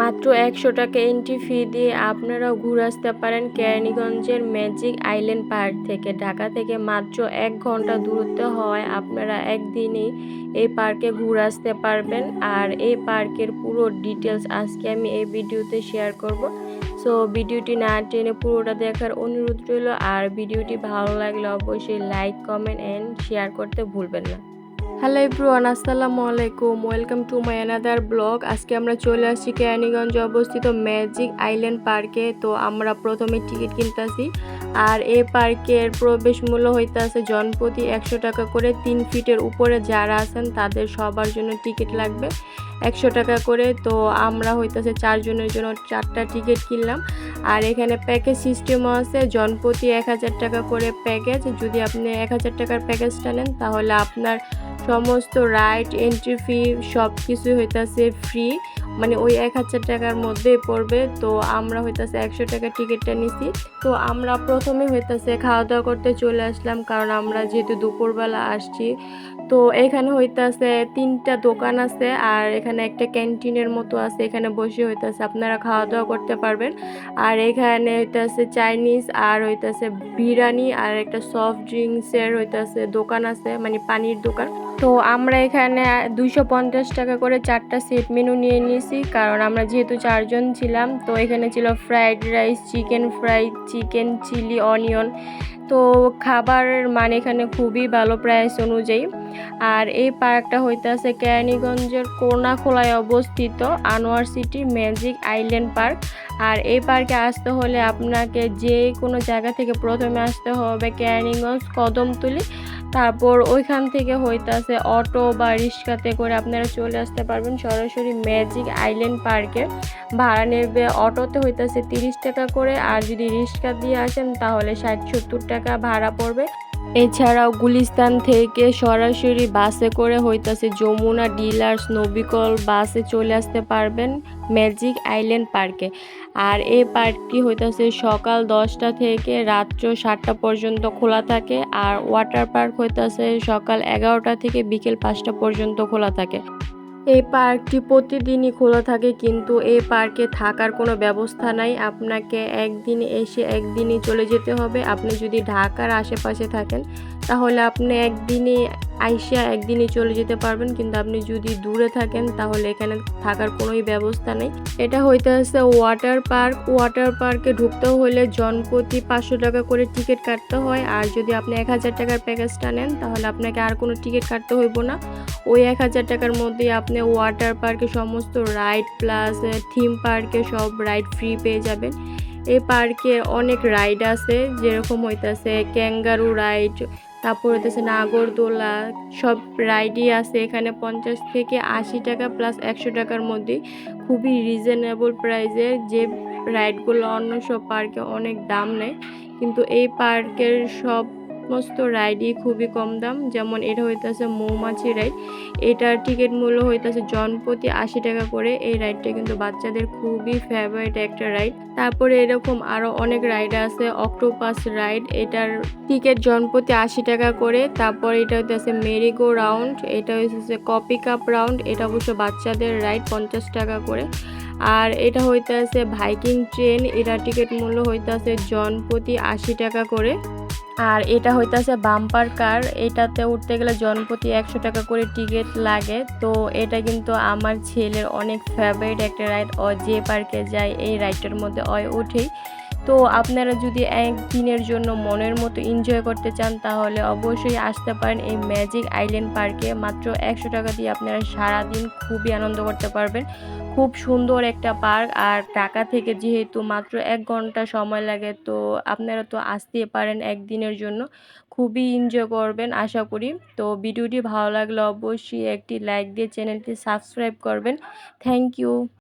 মাত্র একশো টাকা এন্ট্রি ফি দিয়ে আপনারাও ঘুরে আসতে পারেন কেরানীগঞ্জের ম্যাজিক আইল্যান্ড পার্ক থেকে। ঢাকা থেকে মাত্র এক ঘণ্টা দূরত্ব হওয়ায় আপনারা একদিনই এই পার্কে ঘুরে আসতে পারবেন। আর এই পার্কের পুরো ডিটেলস আজকে আমি এই ভিডিওতে শেয়ার করব। সো ভিডিওটি না টেনে পুরোটা দেখার অনুরোধ রইল। আর ভিডিওটি ভালো লাগলে অবশ্যই লাইক কমেন্ট অ্যান্ড শেয়ার করতে ভুলবেন না। হ্যালো এভরিওয়ান আসসালামু আলাইকুম। Welcome to my another blog আজকে আমরা চলে আসছি কেরানীগঞ্জে অবস্থিত ম্যাজিক আইল্যান্ড পার্কে। তো আমরা প্রথমে টিকিট কিনতেছি। আর এই পার্কের প্রবেশ মূল্য হইতেছে জনপ্রতি একশো টাকা করে। তিন ফিটের উপরে যারা আছেন, তাদের সবার জন্য টিকিট লাগবে একশো টাকা করে। তো আমরা হইতেছে চারজনের জন্য চারটা টিকিট কিনলাম। আর এখানে প্যাকেজ সিস্টেমও আছে। জনপ্রতি এক হাজার টাকা করে প্যাকেজ যদি আপনি এক হাজার টাকার প্যাকেজটা নেন, তাহলে আপনার সমস্ত রাইড এন্ট্রি ফি সব কিছু হইতাছে ফ্রি মানে ওই এক হাজার টাকার মধ্যেই পড়বে। তো আমরা হইতাছে একশো টাকার টিকিটটা নিছি। তো আমরা প্রথমে হইতাছে খাওয়া দাওয়া করতে চলে আসলাম, কারণ আমরা যেহেতু দুপুরবেলা আসছি। তো এখানে হইতাছে তিনটা দোকান আছে, আর এখানে একটা ক্যান্টিনের মতো আছে। এখানে বসে হইতাছে আপনারা খাওয়া দাওয়া করতে পারবেন। আর এখানে হইতাছে চাইনিজ, আর হইতাছে বিরিয়ানি, আর একটা সফট ড্রিঙ্কসের হইতাছে দোকান আছে মানে পানির দোকান। তো আমরা এখানে দুইশো পঞ্চাশ টাকা করে চারটা সেট মেনু নিয়ে নিয়েছি, কারণ আমরা যেহেতু চারজন ছিলাম, তো এখানে ছিল fried rice chicken fry chicken chili onion তো খাবার মানে এখানে খুবই ভালো প্রাইস অনুযায়ী। আর এই পার্কটা হইতেছে কেরানীগঞ্জের কোনাখোলায় অবস্থিত Anwar city magic island park. আর এই পার্কে আসতে হলে আপনাকে যে কোনো জায়গা থেকে প্রথমে আসতে হবে কেরানীগঞ্জ কদমতলি তারপর ওইখান থেকে হইতাছে অটো বা রিক্সাতে করে আপনারা চলে আসতে পারবেন সরাসরি ম্যাজিক আইল্যান্ড পার্কে। ভাড়া নেবে অটোতে হইতাছে তিরিশ টাকা করে আর যদি রিক্সা দিয়ে আসেন তাহলে ষাট সত্তর টাকা ভাড়া পড়বে। এছাড়াও গুলিস্তান থেকে সরাসরি বাসে করে হইতাছে যমুনা ডিলার্স নবিকল বাসে চলে আসতে পারবেন ম্যাজিক আইল্যান্ড পার্কে। আর এই পার্কটি হইতাছে সকাল দশটা থেকে রাত্র সাতটা পর্যন্ত খোলা থাকে আর ওয়াটার পার্ক হইতাছে সকাল এগারোটা থেকে বিকেল পাঁচটা পর্যন্ত খোলা থাকে। এই পার্কটি প্রতিদিনই খোলা থাকে, কিন্তু এই পার্কে থাকার কোনো ব্যবস্থা নাই। আপনাকে একদিন এসে একদিনই চলে যেতে হবে। আপনি যদি ঢাকার আশেপাশে থাকেন তাহলে আপনি একদিনই আইসা একদিনই চলে যেতে পারবেন, কিন্তু আপনি যদি দূরে থাকেন তাহলে এখানে থাকার কোনোই ব্যবস্থা নেই। এটা হইতে আসছে ওয়াটার পার্ক ওয়াটার পার্কে ঢুকতে হলে জনপ্রতি পাঁচশো টাকা করে টিকিট কাটতে হয়, আর যদি আপনি এক হাজার টাকার প্যাকেজটা নেন তাহলে আপনাকে আর কোনো টিকিট কাটতে হইব না। ওই এক হাজার টাকার মধ্যেই আপনি ওয়াটার পার্কে সমস্ত রাইড প্লাস থিম পার্কে সব রাইড ফ্রি পেয়ে যাবেন। এই পার্কে অনেক রাইড আছে, যেরকম হইতেছে ক্যাঙ্গারু রাইড তারপর হইতেছে নাগরদোলা, সব রাইডই আছে এখানে পঞ্চাশ থেকে আশি টাকা প্লাস একশো টাকার মধ্যে। খুবই রিজনেবল প্রাইসের যে রাইডগুলো অন্য সব পার্কে অনেক দাম নেয়। কিন্তু এই পার্কের সব সমস্ত রাইডই খুবই কম দাম। যেমন এটা হইতেছে মৌমাছি রাইড এটার টিকিট মূল্য হইতেছে জনপ্রতি আশি টাকা করে। এই রাইডটা কিন্তু বাচ্চাদের খুবই ফেভারিট একটা রাইড তারপরে এরকম আরও অনেক রাইড আছে অক্টোপাস রাইড এটার টিকিট জনপ্রতি আশি টাকা করে। তারপর এটা হইতেছে মেরিগো রাউন্ড এটা হইতেছে কপি কাপ রাউন্ড এটা অবশ্য বাচ্চাদের রাইড পঞ্চাশ টাকা করে। আর এটা হইতে আছে ভাইকিং ট্রেন এটা টিকিট মূল্য হইতে আছে জনপ্রতি আশি টাকা করে। আর এটা হইতাছে বাম্পার কার এটাতে উঠতে গেলে জনপ্রতি একশো টাকা করে টিকিট লাগে। তো এটা কিন্তু আমার ছেলের অনেক ফেভারিট একটা রাইড ও যে পার্কে যায় এই রাইডটার মধ্যে অয় উঠেই। তো আপনারা যদি একদিনের জন্য মনের মতো এনজয় করতে চান, তাহলে অবশ্যই আসতে পারেন এই ম্যাজিক আইল্যান্ড পার্কে মাত্র একশো টাকা দিয়ে আপনারা সারাদিন খুবই আনন্দ করতে পারবেন। খুব সুন্দর একটা পার্ক। আর ঢাকা থেকে যেহেতু মাত্র এক ঘণ্টা সময় লাগে, তো আপনারা তো আসতে পারেন একদিনের জন্য। খুবই এনজয় করবেন, আশা করি। তো ভিডিওটি ভালো লাগলে অবশ্যই একটি লাইক দিয়ে চ্যানেলটি সাবস্ক্রাইব করবেন। Thank you